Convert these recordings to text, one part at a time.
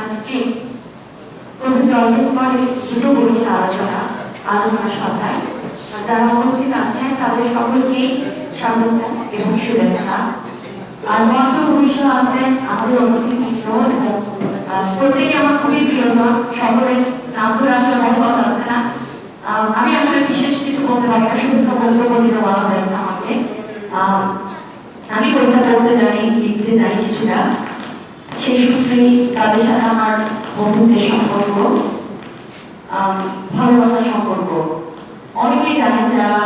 আজকে কোভিড অল্পের পরে দুটো বইয়ের আলোচনা আলোচনা সভায়। যারা উপস্থিত আছেন, তাদের সকলকেই স্বাগত এবং শুভেচ্ছা। আর মঞ্চ ভবিষ্যৎ আছেন আমাদের অতিথি প্রত্যেকে আমার খুবই প্রিয়জন সকলের নাম ধরে আসলে মনে কথা আছে না। আমি আসলে বিশেষ কিছু বলতে পারি না শুভেচ্ছা বলতে বলতে বলা হয়েছে আমাকে। আমি কবিতা পড়তে জানি, লিখতে জানি কিছুটা। সেই সূত্রেই তাদের সাথে আমার বন্ধুত্বের সম্পর্ক ভালোবাসার সম্পর্ক। অনেকেই জানেন যারা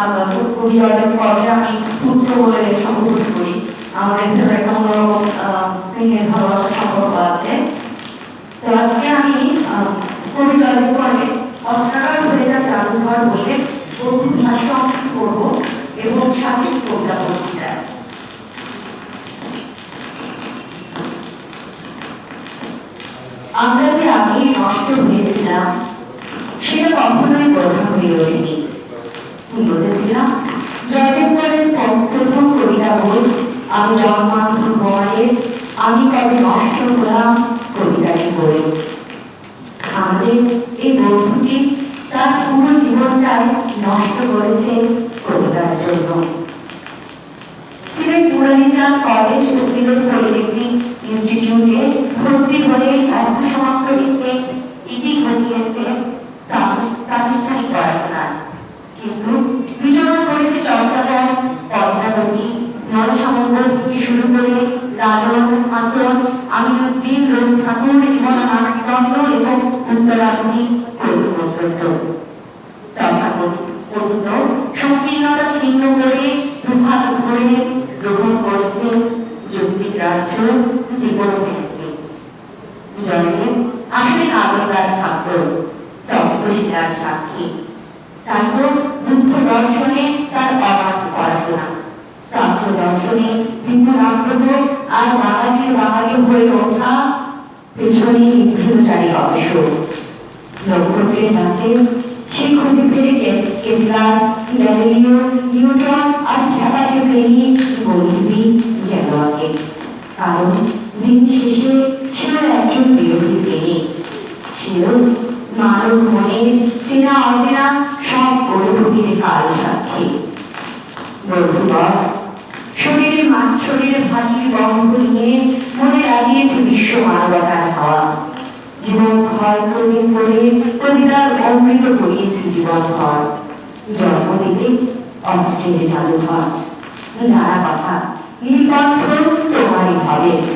কবি অর্জন পরে আমি পুত্র বলে সম্বোধন করি। আমাদের ভিতরে একটা অন্যরকম স্নেহের ভালোবাসার সম্পর্ক আছে। তো আজকে আমি কবি অর্জন পরে অস্কার হয়ে যা জাদুঘর বলে বন্ধু ভাষ্য অংশ করব এবং সাথে কবিতা পড়ছি আমরা যে আগে নষ্ট হয়েছিলাম, সেটা কখনোই বোঝা হয়ে ওঠেনি কি বুঝেছিলাম জয়দেব করেন প্রথম কবিতা বই আমি জন্মান্ধ বয়ে আমি কবে নষ্ট হলাম কবিতাটি পড়ে আমাদের এই বন্ধুটি তার পুরো জীবনটাই নষ্ট করেছে কবিতার জন্য। সিলেট পুরানিচাঁদ কলেজ ও সিলেট পলিটেকনিক ইনস্টিটিউটে ভর্তি হয়ে দিকে ইতি ঘটিয়েছে প্রাতিষ্ঠানিক পড়াশোনা। কিন্তু বিচরণ করেছে চর্চালয় পদ্মাবতী নরসামঙ্গ থেকে শুরু করে লালন হাসন এবং উত্তরাধুনী কবি পর্যন্ত। সংকীর্ণতা ছিন্ন করে দুহাত ভরে গ্রহণ করেছে যুক্তিক রাজ্য জীবন ব্যাংকে জন্মে নাগরিকার ছাত্র তত্ত্বশিলার সাক্ষী তাই তো বুদ্ধ দর্শনে তার অবাধ পড়াশোনা চাঞ্চ দর্শনে বিপুল আগ্রহ আর বাঙালির বাঙালি হয়ে ওঠা পেছনে নিভৃতচারী অবসর নক্ষত্রের রাতে সে খুঁজে পেরে কেপলার গ্যালিলিও নিউটন আর খেলাকে পেরিয়ে বন্ধুবি গেল আগে। কারণ দিন শেষে সেও একজন বিরোধী মানব মনের চেনা অচেনা সব অনুভূতির কাল সাক্ষী শরীরে মান শরীরে নিয়ে মনে লাগিয়েছে বিশ্ব মানবতার হাওয়া। জীবন ক্ষয় করে করে কবিতার অমৃত করিয়েছে জীবন ঘর। জন্ম দিতে অস্ট্রেলে চালু হয়। যারা কথা নীলকণ্ঠ তোমারই হবে।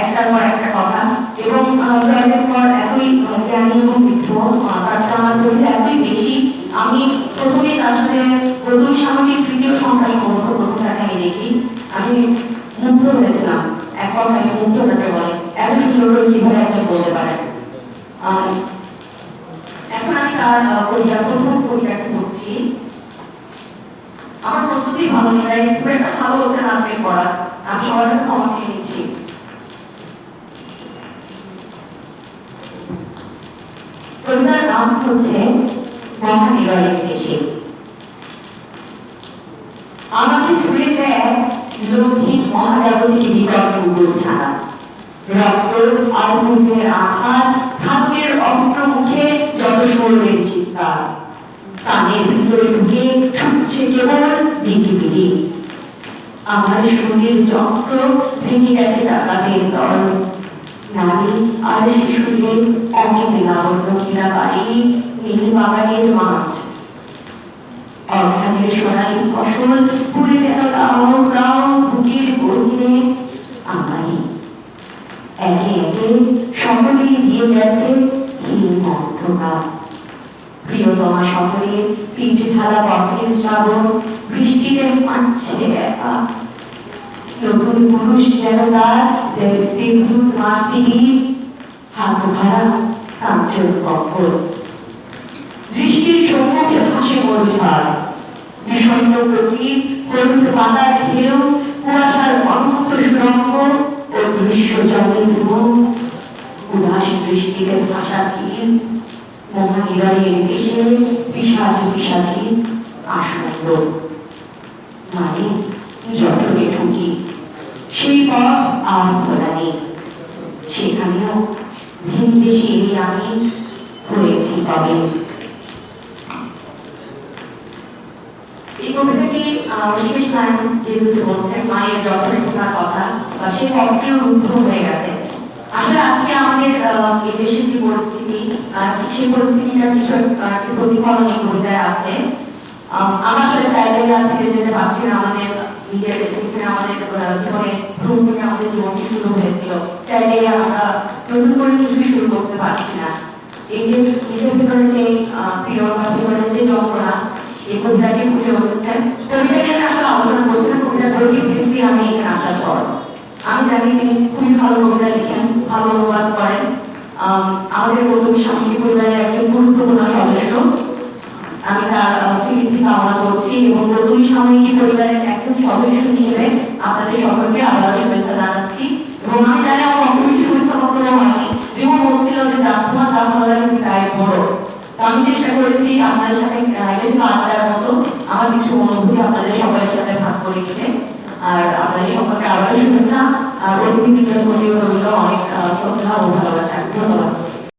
একটার পর একটা কথা। এবং জয়দেব কর এতই জ্ঞানী এবং জানার মধ্যে এতই বেশি। আমি প্রথমে তার সাথে সামাজিক তৃতীয় সংখ্যা সম্ভবত প্রথম তাকে আমি দেখি। আমি মুগ্ধ হয়েছিলাম। এক কথায় মুগ্ধ তাকে বলে। এত সুন্দর করে কীভাবে বলতে পারেন এখন আমি তার কবিতা, প্রথম কবিতাটা পড়ছি। আমার প্রস্তুতি ভালো নেই, তাই খুব একটা ভালো হচ্ছে না আজকে পড়া। আমি সবার কাছে ক্ষমা চেয়ে কবিতার নাম হচ্ছে মহানিলয়ের দেশে। আমাকে ছুঁয়েছে এক লৌকিক মহাজাগতিক কুকুর ছাড়া রক্ত আর মুজের আঘাত খাদ্যের অস্ত্র মুখে যত শরীরের চিৎকার, কানের ভিতরে ঢুকে ছুটছে কেবল দিকে দিকে। আমার শরীর যন্ত্র ভেঙে গেছে ডাকাতের দল। নারী আর শিশুদের অকেতে লাবণ্য ঘেরা বাড়ি নীল বাগানের মাঠ। অর্থানের সোনালি ফসল পুড়ে যেন লাউ লাউ বুকের গভীরে আমারই। একে একে সকলেই দিয়ে গেছে হীন অন্ধকার। প্রিয়তমা শহরে পিছে ঢালা পথের শ্রাবণ বৃষ্টিতে মানছে একা নতুন পুরুষ যেন তার দেবদূত মাসি হাত ভরা কাঞ্চন কক্ষর দৃষ্টির সম্মুখে ভাসে মরুঝাড় বিষণ্ণ প্রতীক হলুদ পাতার ঢেউ, কুয়াশার অনন্ত সুরঙ্গ ও দৃশ্য জলের মুখ উদাস দৃষ্টিতে ভাষা ছিল মহানিলয়ের দেশে পিসাচ পিসাচি আসন্ন। মানে জটনে সেই পথ নেই। সেখানেও ভিনদেশি এই আমি হয়েছি তবে। এই কবিতাটি শেষ লাইন যেহেতু বলছে মায়ের যত্নে থাকার কথা, বা সেই পথটিও রুদ্ধ হয়ে গেছে। আসলে আজকে আমাদের এই দেশের যে পরিস্থিতি ঠিক সেই পরিস্থিতিটা কিছু প্রতিফলন এই কবিতায় আছে আমরা আসলে চাইলে আর ফিরে যেতে পারছি না আমাদের নিজের যেখানে আমাদের জীবনে প্রথম আমাদের জীবনটি শুরু হয়েছিল। চাইলে আমরা নতুন করে কিছুই শুরু করতে পারছি না। এই যে নিজের ভিতরে যে প্রিয় বা ভিতরে যে যন্ত্রণা এই কবিতাটি ফুটে উঠেছে। কবিতাটি আসলে আলোচনা করছি কবিতা ধরে পেয়েছি আমি এখানে আসার পর। আমি জানি তিনি খুবই ভালো কবিতা লিখেন ভালো অনুবাদ করেন। আম, আমাদের গৌতমী স্বামী পরিবারের একজন গুরুত্বপূর্ণ সদস্য। আমি তার স্বীকৃতি কামনা করছি এবং গৌতমী সাময়িকী পরিবারের একজন সদস্য হিসেবে আপনাদের সকলকে আবার শুভেচ্ছা জানাচ্ছি। এবং আমি জানি আমার অঙ্কটি শুভেচ্ছা বক্তব্য হয়নি। রিমো বলছিল যে যা তোমার যা ভালো লাগে তাই পড়ো তো আমি চেষ্টা করেছি আপনাদের সাথে একটু আড্ডার মতো। আমার কিছু অনুভূতি আপনাদের সবাই সাথে ভাগ করে নিতে। আর আপনাদের সকলকে আবার শুভেচ্ছা। আর অতিথি বিদ্যার প্রতি অনেক শ্রদ্ধা ও ভালোবাসা। ধন্যবাদ।